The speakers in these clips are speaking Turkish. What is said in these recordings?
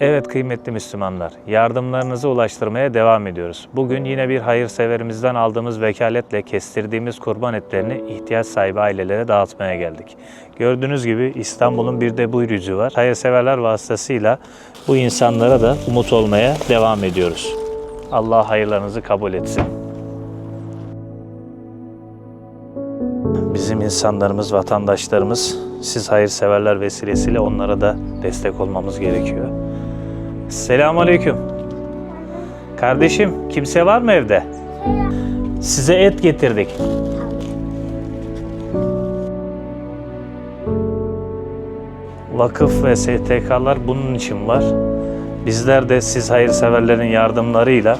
Evet kıymetli Müslümanlar, yardımlarınızı ulaştırmaya devam ediyoruz. Bugün yine bir hayırseverimizden aldığımız vekaletle kestirdiğimiz kurban etlerini ihtiyaç sahibi ailelere dağıtmaya geldik. Gördüğünüz gibi İstanbul'un bir de bu yüzü var. Hayırseverler vasıtasıyla bu insanlara da umut olmaya devam ediyoruz. Allah hayırlarınızı kabul etsin. Bizim insanlarımız, vatandaşlarımız, siz hayırseverler vesilesiyle onlara da destek olmamız gerekiyor. Selamun Aleyküm. Kardeşim, kimse var mı evde? Size et getirdik. Vakıf ve STK'lar bunun için var. Bizler de siz hayırseverlerin yardımlarıyla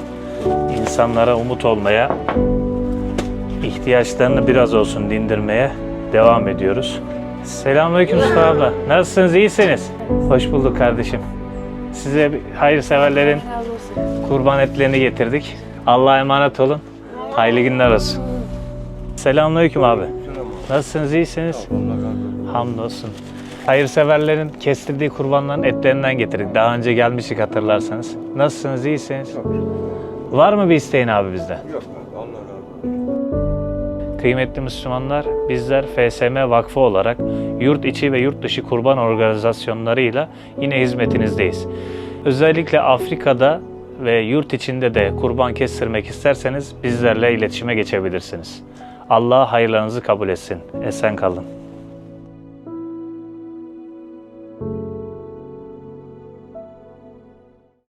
insanlara umut olmaya, ihtiyaçlarını biraz olsun dindirmeye devam ediyoruz. Selamünaleyküm Mustafa abla. Nasılsınız? İyisiniz? Hoş bulduk kardeşim. Size hayırseverlerin kurban etlerini getirdik. Allah'a emanet olun. Hayırlı günler olsun. Selamünaleyküm abi. Nasılsınız? İyisiniz? Hamdolsun. Hayırseverlerin kestirdiği kurbanların etlerinden getirdik. Daha önce gelmiştik hatırlarsanız. Nasılsınız? İyisiniz? Var mı bir isteğin abi bizden? Yok Kıymetli Müslümanlar, bizler FSM Vakfı olarak yurt içi ve yurt dışı kurban organizasyonlarıyla yine hizmetinizdeyiz. Özellikle Afrika'da ve yurt içinde de kurban kestirmek isterseniz bizlerle iletişime geçebilirsiniz. Allah hayırlarınızı kabul etsin. Esen kalın.